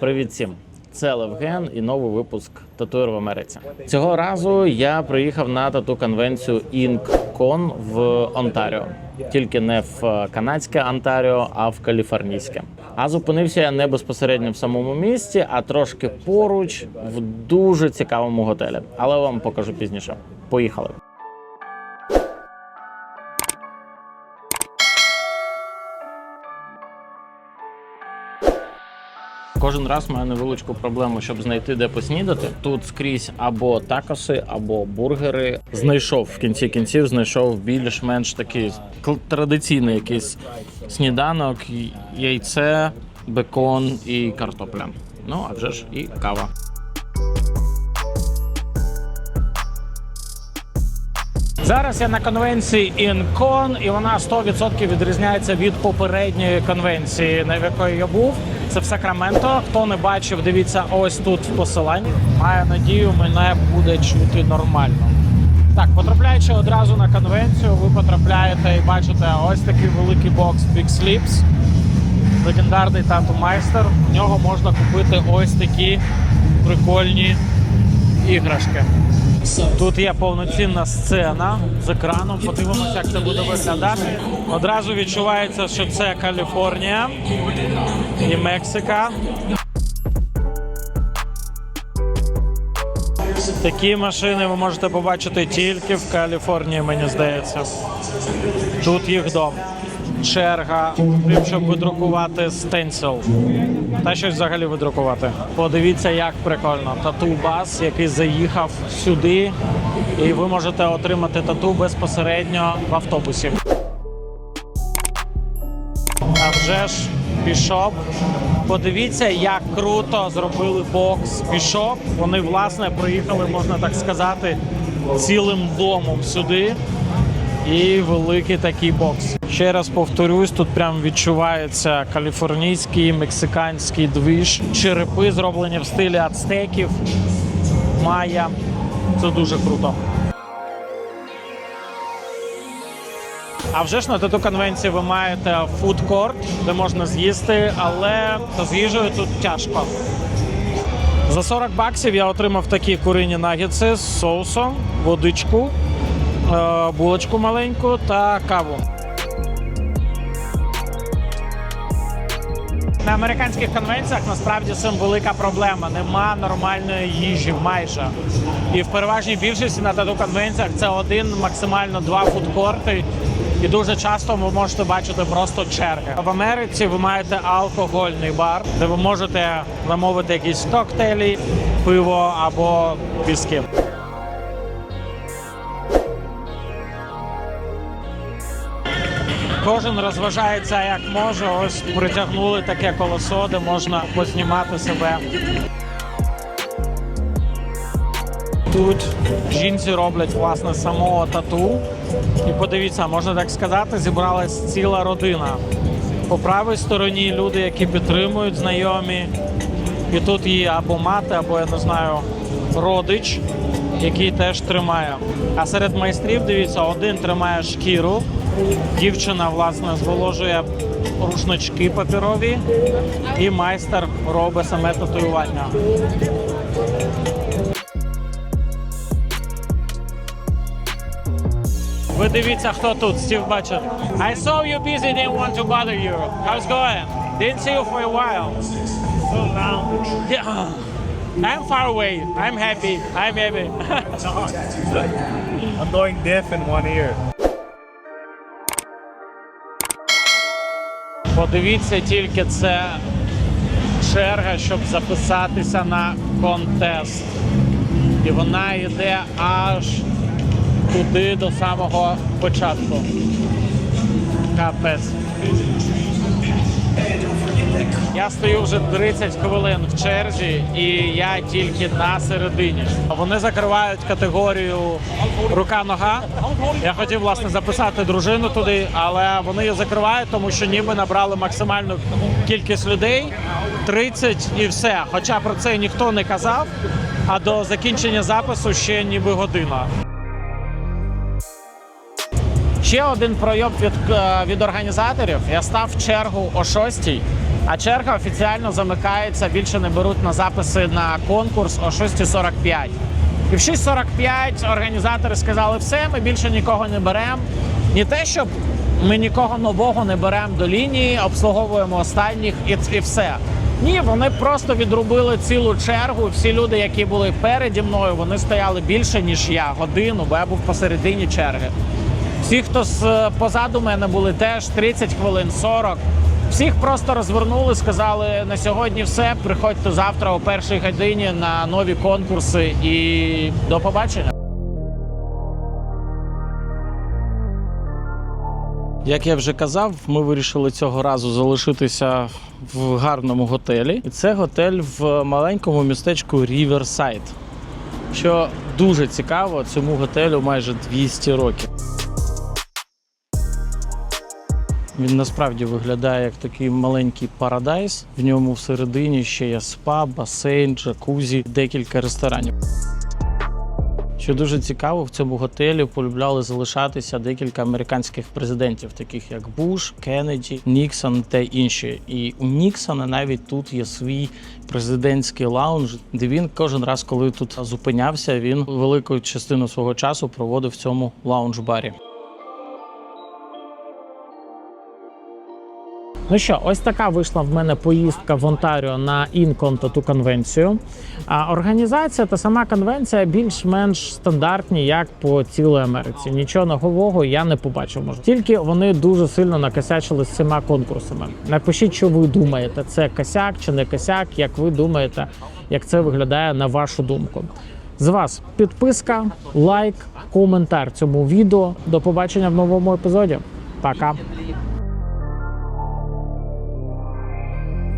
Привіт всім! Це Левген і новий випуск Татуїр в Америці. Цього разу я приїхав на тату конвенцію InkCon в Онтаріо. Тільки не в канадське Онтаріо, а в каліфорнійське. А зупинився я не безпосередньо в самому місті, а трошки поруч в дуже цікавому готелі. Але вам покажу пізніше. Поїхали. Кожен раз маю невеличку проблему, щоб знайти де поснідати. Тут скрізь або такоси, або бургери. Знайшов в кінці кінців, знайшов більш-менш такий традиційний якийсь сніданок, яйце, бекон і картопля. Ну а вже ж і кава. Зараз я на конвенції InCon, і вона 100% відрізняється від попередньої конвенції, на якої я був. Це в Сакраменто. Хто не бачив, дивіться ось тут в посиланні. Маю надію, мене буде чути нормально. Так, потрапляючи одразу на конвенцію, ви потрапляєте і бачите ось такий великий бокс Big Sleeps. Легендарний тату майстер. В нього можна купити ось такі прикольні іграшки. Тут є повноцінна сцена з екраном. Подивимося, як це буде виглядати. Одразу відчувається, що це Каліфорнія і Мексика. Такі машини ви можете побачити тільки в Каліфорнії, мені здається. Тут їх дом. Черга, щоб видрукувати стенсил. Та щось взагалі видрукувати. Подивіться, як прикольно. Тату бас, який заїхав сюди, і ви можете отримати тату безпосередньо в автобусі. А вже ж пішоп. Подивіться, як круто зробили бокс пішоп. Вони власне приїхали, можна так сказати, цілим домом сюди. І великий такий бокс. Ще раз повторюсь, тут прям відчувається каліфорнійський, мексиканський двіж. Черепи зроблені в стилі ацтеків, майя. Це дуже круто. А вже ж на тату конвенції ви маєте фудкорт, де можна з'їсти, але з їжею тут тяжко. За 40 баксів я отримав такі курині нагетси з соусом, водичку, булочку маленьку та каву. На американських конвенціях насправді цим велика проблема. Нема нормальної їжі майже. І в переважній більшості на тату конвенціях це один, максимально два фудкорти. І дуже часто ви можете бачити просто черги. В Америці ви маєте алкогольний бар, де ви можете замовити якісь коктейлі, пиво або віскі. Кожен розважається як може. Ось притягнули таке колесо, де можна познімати себе. Тут жінці роблять власне самого тату. І подивіться, можна так сказати, зібралась ціла родина. По правій стороні люди, які підтримують знайомі. І тут є або мати, або я не знаю, родич, який теж тримає. А серед майстрів, дивіться, один тримає шкіру, дівчина власне зволожує рушнички паперові, і майстер робить саме татуювання. Ви дивіться, хто тут, Стів бачить. I saw you busy, didn't want to bother you. How's going? Didn't see you for a while. So now, Yeah. I'm far away. I'm happy. I'm happy. I'm going deaf in one ear. Подивіться тільки це черга, щоб записатися на контест. І вона йде аж туди до самого початку. Капець. Я стою вже 30 хвилин в черзі, і я тільки на середині. Вони закривають категорію рука-нога. Я хотів власне записати дружину туди, але вони її закривають, тому що ніби набрали максимальну кількість людей 30 і все. Хоча про це ніхто не казав. А до закінчення запису ще ніби година. Ще один пройоб від, е, від організаторів. Я став в чергу о 6 А черга офіційно замикається. Більше не беруть на записи на конкурс о 6.45. І в 6.45 організатори сказали, все, ми більше нікого не беремо. Не те, щоб ми нікого нового не беремо до лінії, обслуговуємо останніх і, і все. Ні, вони просто відрубили цілу чергу. Всі люди, які були переді мною, вони стояли більше ніж я, годину, бо я був посередині черги. Всі, хто з позаду мене були теж 30 хвилин, 40. Всіх просто розвернули, сказали на сьогодні все. Приходьте завтра о першій годині на нові конкурси і до побачення. Як я вже казав, ми вирішили цього разу залишитися в гарному готелі. І це готель в маленькому містечку Ріверсайд. Що дуже цікаво, цьому готелю майже 200 років. Він насправді виглядає як такий маленький парадайс. В ньому всередині ще є спа, басейн, джакузі, декілька ресторанів. Що дуже цікаво, в цьому готелі полюбляли залишатися декілька американських президентів, таких як Буш, Кеннеді, Ніксон та інші. І у Ніксона навіть тут є свій президентський лаунж, де він кожен раз, коли тут зупинявся, він велику частину свого часу проводив в цьому лаунж-барі. Ну що, ось така вийшла в мене поїздка в Онтаріо на Інкон тату конвенцію. А організація та сама конвенція більш-менш стандартні, як по цілій Америці. Нічого нового я не побачив. Може, тільки вони дуже сильно накосячили з цими конкурсами. Напишіть, що ви думаєте, це косяк чи не косяк, як ви думаєте, як це виглядає на вашу думку. З вас підписка, лайк, коментар цьому відео. До побачення в новому епізоді. Пока.